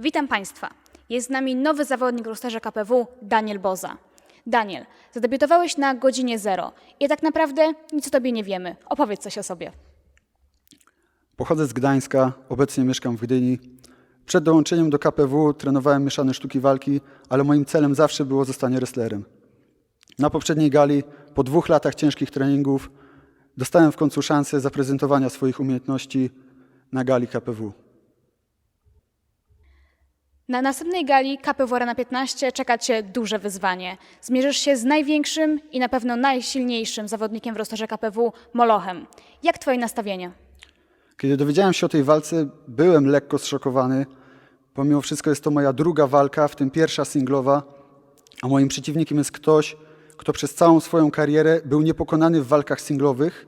Witam Państwa. Jest z nami nowy zawodnik w rosterze KPW, Daniel Boza. Daniel, zadebiutowałeś na godzinie zero i tak naprawdę nic o Tobie nie wiemy. Opowiedz coś o sobie. Pochodzę z Gdańska, obecnie mieszkam w Gdyni. Przed dołączeniem do KPW trenowałem mieszane sztuki walki, ale moim celem zawsze było zostanie wrestlerem. Na poprzedniej gali, po dwóch latach ciężkich treningów, dostałem w końcu szansę zaprezentowania swoich umiejętności na gali KPW. Na następnej gali KPW Arena 15 czeka Cię duże wyzwanie. Zmierzysz się z największym i na pewno najsilniejszym zawodnikiem w rosterze KPW, Molochem. Jak Twoje nastawienie? Kiedy dowiedziałem się o tej walce, byłem lekko zszokowany. Pomimo wszystko jest to moja druga walka, w tym pierwsza singlowa, a moim przeciwnikiem jest ktoś, kto przez całą swoją karierę był niepokonany w walkach singlowych,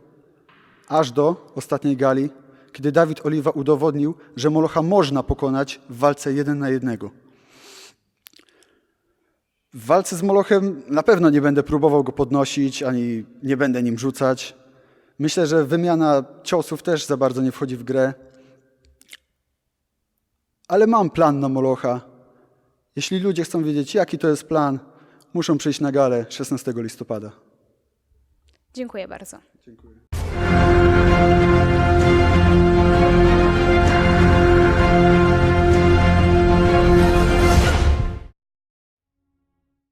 aż do ostatniej gali, kiedy Dawid Oliwa udowodnił, że Molocha można pokonać w walce jeden na jednego. W walce z Molochem na pewno nie będę próbował go podnosić, ani nie będę nim rzucać. Myślę, że wymiana ciosów też za bardzo nie wchodzi w grę. Ale mam plan na Molocha. Jeśli ludzie chcą wiedzieć, jaki to jest plan, muszą przyjść na galę 16 listopada. Dziękuję bardzo. Dziękuję.